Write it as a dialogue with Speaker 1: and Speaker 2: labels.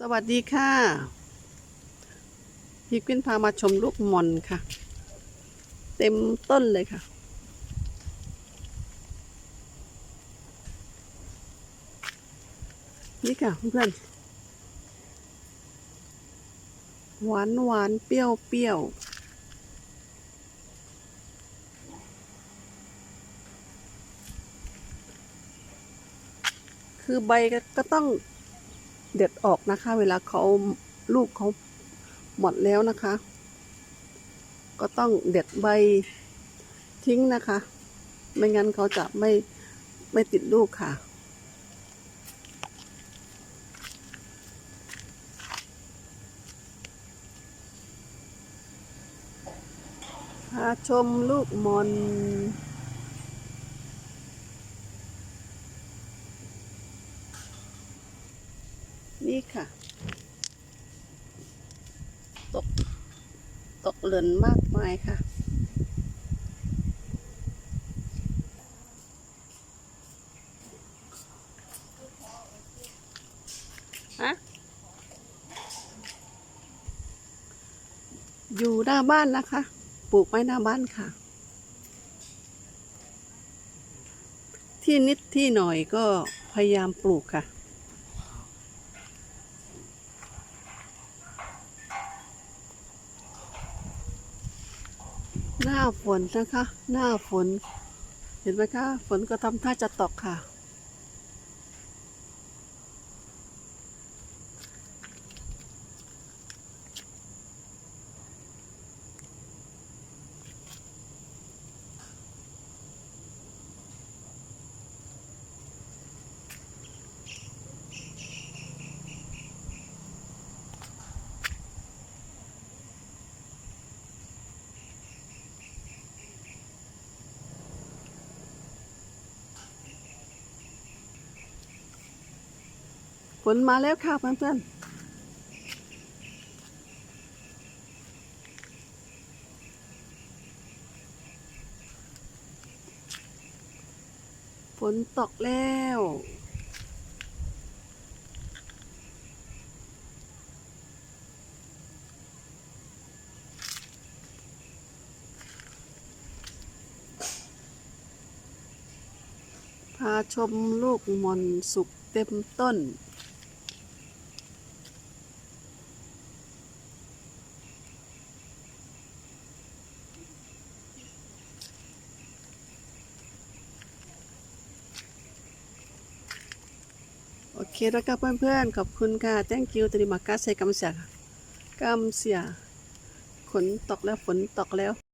Speaker 1: สวัสดีค่ะพี่กิ้นพามาชมลูกมอนค่ะ เต็มต้นเลยค่ะ นี่ค่ะเพื่อนหวานหวานเปรี้ยวเปรี้ยวคือใบก็ก็ต้อง เด็ดออกนะคะ เวลาเขาลูกเขาหมดแล้วนะคะ ก็ต้องเด็ดใบทิ้งนะคะ ไม่งั้นเขาจะไม่ไม่ติดลูกค่ะ พาชมลูกมอน นี่ค่ะ ตก ตกหล่นมากมายค่ะ ฮะ อยู่หน้าบ้านนะคะ ปลูกไว้หน้าบ้านค่ะ ที่นิดที่หน่อยก็พยายามปลูกค่ะ หน้าฝนนะคะ หน้าฝน เห็นไหมคะ ฝนก็ทำท่าจะตกค่ะ ฝนมาแล้วค่ะเพื่อนๆ ฝนตกแล้วพาชมลูกมอนสุกเต็มต้น เคแล้วก็เพื่อนๆ ขอบคุณค่ะ thank you ตริมากัสใส่กำเสียกำเสียฝนตกแล้วฝนตกแล้ว